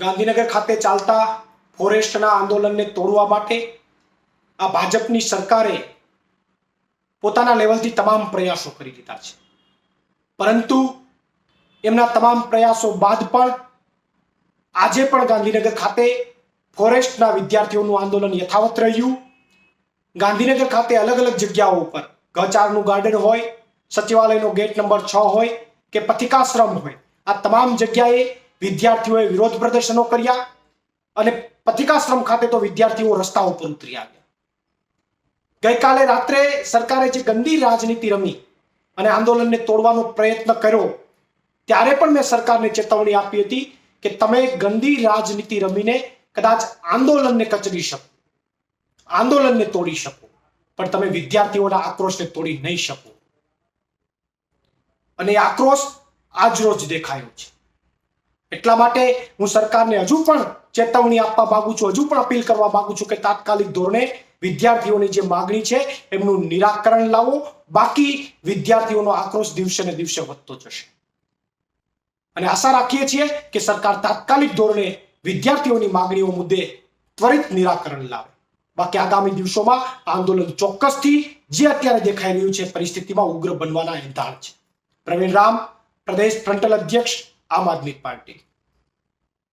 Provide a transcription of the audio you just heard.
ગાંધીનગર ખાતે ચાલતા ફોરેસ્ટના આંદોલનને તોડવા માટે આ ભાજપની સરકારે પોતાના લેવલથી તમામ પ્રયાસો કરી દીધા છે. પરંતુ એમના તમામ પ્રયાસો બાદ પણ આજે પણ ગાંધીનગર ખાતે ફોરેસ્ટના વિદ્યાર્થીઓનું આંદોલન યથાવત રહ્યું. ગાંધીનગર ખાતે અલગ અલગ જગ્યાઓ ઉપર ગચારનું ગાર્ડન હોય, સચિવાલયનો ગેટ નંબર છ હોય કે પથિકાશ્રમ હોય, આ તમામ જગ્યાએ વિદ્યાર્થીઓએ વિરોધ પ્રદર્શનો કર્યા અને પથિકાશ્રમ ખાતે તો વિદ્યાર્થીઓ રસ્તા ઉપર ઉતરી આવ્યા. ગઈકાલે રાત્રે સરકારે જે ગંદી રાજનીતિ રમી અને આંદોલનને તોડવાનો પ્રયત્ન કર્યો, ત્યારે પણ મેં સરકારને ચેતવણી આપી હતી કે તમે ગંદી રાજનીતિ રમીને કદાચ આંદોલનને કચડી શકો, આંદોલનને તોડી શકો, પણ તમે વિદ્યાર્થીઓના આક્રોશને તોડી નહીં શકો. અને આક્રોશ આજ રોજ દેખાયો છે. એટલા માટે હું સરકારને હજુ પણ ચેતવણી આપવા માંગુ છું, હજુ પણ અપીલ કરવા માંગુ છું કે તાત્કાલિક ધોરણે વિદ્યાર્થીઓની જે માગણી છે, એમનું નિરાકરણ લાવો. બાકી વિદ્યાર્થીઓનો આક્રોશ દિવસે ને દિવસે વધતો જશે. અને આશા રાખીએ છીએ કે સરકાર તાત્કાલિક ધોરણે વિદ્યાર્થીઓની માગણીઓ મુદ્દે ત્વરિત નિરાકરણ લાવે. બાકી આગામી દિવસોમાં આંદોલન ચોક્કસથી જે અત્યારે દેખાઈ રહ્યું છે પરિસ્થિતિમાં ઉગ્ર બનવાના એંધાણ છે. પ્રવીણ રામ, પ્રદેશ ફ્રન્ટલ અધ્યક્ષ, આમ આદમી પાર્ટી.